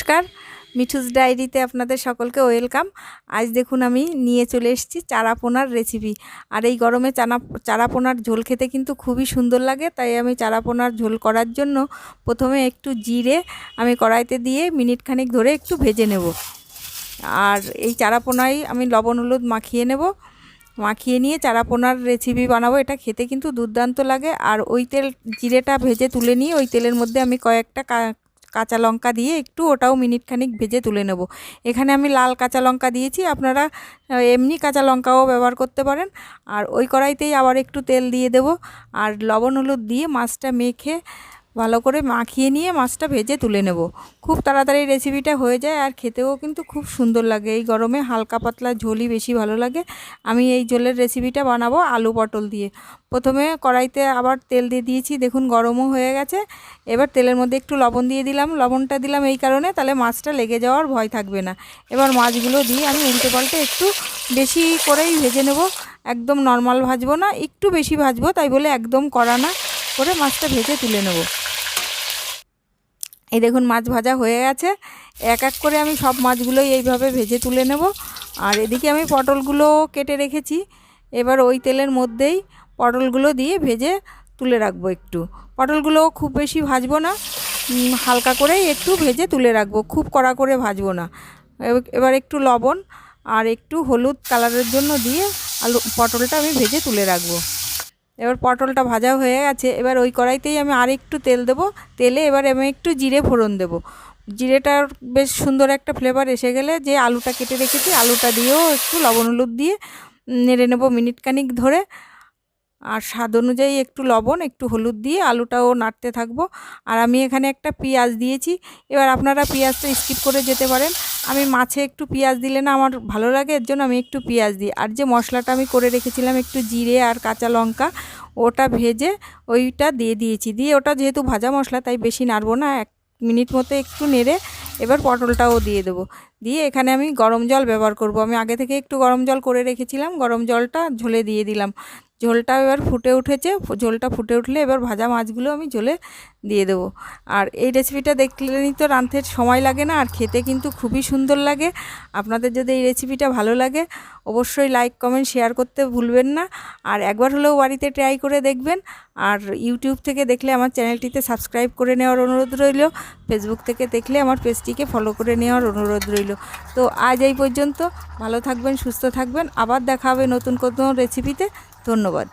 নমস্কার। মিঠুস ডায়েরিতে আপনাদের সকলকে ওয়েলকাম। আজ দেখুন আমি নিয়ে চলে এসেছি চারাপোনার রেসিপি আর এই গরমে চানা, চারাপোনার ঝোল খেতে কিন্তু খুবই সুন্দর লাগে, তাই আমি চারাপোনার ঝোল করার জন্য প্রথমে একটু জিরে আমি কড়াইতে দিয়ে মিনিট খানিক ধরে একটু ভেজে নেব। আর এই চারাপোনায় আমি লবণ হলুদ মাখিয়ে নেব। মাখিয়ে নিয়ে চারাপোনার রেসিপি বানাবো, এটা খেতে কিন্তু দুর্দান্ত লাগে। আর ওই তেল, জিরেটা ভেজে তুলে নিয়ে ওই তেলের মধ্যে আমি কয়েকটা কাঁচা লঙ্কা দিয়ে একটু ওটাও মিনিট খানিক ভেজে তুলে নেব। এখানে আমি লাল কাঁচা লঙ্কা দিয়েছি, আপনারা এমনি কাঁচা লঙ্কাও ব্যবহার করতে পারেন। আর ওই কড়াইতেই আবার একটু তেল দিয়ে দেব। আর লবণ হলুদ দিয়ে মাছটা মেখে ভালো করে মাখিয়ে নিয়ে মাছটা ভেজে তুলে নেব। খুব তাড়াতাড়ি রেসিপিটা হয়ে যায় আর খেতেও কিন্তু খুব সুন্দর লাগে। এই গরমে হালকা পাতলা ঝোলই বেশি ভালো লাগে। আমি এই ঝোলের রেসিপিটা বানাবো আলু পটল দিয়ে। প্রথমে কড়াইতে আবার তেল দিয়ে দিয়েছি। দেখুন গরমও হয়ে গেছে। এবার তেলের মধ্যে একটু লবণ দিয়ে দিলাম। লবণটা দিলাম এই কারণে তাহলে মাছটা লেগে যাওয়ার ভয় থাকবে না। এবার মাছগুলো দিয়ে আমি উল্টে পাল্টে একটু বেশি করেই ভেজে নেব। একদম নর্মাল ভাজবো না, একটু বেশি ভাজবো, তাই বলে একদম কড়া না। করে মাছটা ভেজে তুলে নেব। এই দেখুন, মাছ ভাজা হয়ে গেছে। এক এক করে আমি সব মাছগুলোই এইভাবে ভেজে তুলে নেব। আর এদিকে আমি পটলগুলো কেটে রেখেছি। এবার ওই তেলের মধ্যেই পটলগুলো দিয়ে ভেজে তুলে রাখব একটু। পটলগুলো খুব বেশি ভাজবো না। হালকা করেই একটু ভেজে তুলে রাখব। খুব কড়া করে ভাজবো না। এবার একটু লবণ আর একটু হলুদ কালারের জন্য দিয়ে আলু, পটলটা আমি ভেজে তুলে রাখব। এবার পটলটা ভাজা হয়ে গেছে। এবার ওই কড়াইতেই আমি আর একটু তেল দেবো। তেলে এবার আমি একটু জিরে ফোড়ন দেবো। জিরেটার বেশ সুন্দর একটা ফ্লেভার এসে গেলে যে আলুটা কেটে রেখেছি, আলুটা দিয়েও একটু লবণ হলুদ দিয়ে নেড়ে নেব মিনিট কানিক ধরে। আর স্বাদ অনুযায়ী একটু লবণ, একটু হলুদ দিয়ে আলুটাও নাড়তে থাকব। আর আমি এখানে একটা পেঁয়াজ দিয়েছি। এবার আপনারা পেঁয়াজটা স্কিপ করে যেতে পারেন। আমি মাছে একটু পেঁয়াজ দিলে না আমার ভালো লাগে, এর জন্য আমি একটু পেঁয়াজ দিই। আর যে মশলাটা আমি করে রেখেছিলাম একটু জিরে আর কাঁচা লঙ্কা, ওটা ভেজে ওইটা দিয়ে দিয়েছি। দিয়ে ওটা যেহেতু ভাজা মশলা, তাই বেশি নাড়বো না। এক মিনিট মতো একটু নেড়ে এবার পটলটাও দিয়ে দেবো। দিয়ে এখানে আমি গরম জল ব্যবহার করব। আমি আগে থেকে একটু গরম জল করে রেখেছিলাম। গরম জলটা ঝোলে দিয়ে দিলাম। ঝোলটা এবার ফুটে উঠেছে ঝোলটা ফুটে উঠলে এবার ভাজা মাছগুলো আমি ঝোলে দিয়ে দেবো। আর এই রেসিপিটা দেখলেই তো রাঁধতে সময় লাগে না, আর খেতে কিন্তু খুবই সুন্দর লাগে। আপনাদের যদি এই রেসিপিটা ভালো লাগে, অবশ্যই লাইক কমেন্ট শেয়ার করতে ভুলবেন না। আর একবার হলেও বাড়িতে ট্রাই করে দেখবেন। আর ইউটিউব থেকে দেখলে আমার চ্যানেলটিতে সাবস্ক্রাইব করে নেওয়ার অনুরোধ রইল। ফেসবুক থেকে দেখলে আমার পেজটিকে ফলো করে নেওয়ার অনুরোধ রইল। তো আজ এই পর্যন্ত। ভালো থাকবেন, সুস্থ থাকবেন। আবার দেখা হবে নতুন কোনো রেসিপিতে ধন্যবাদ।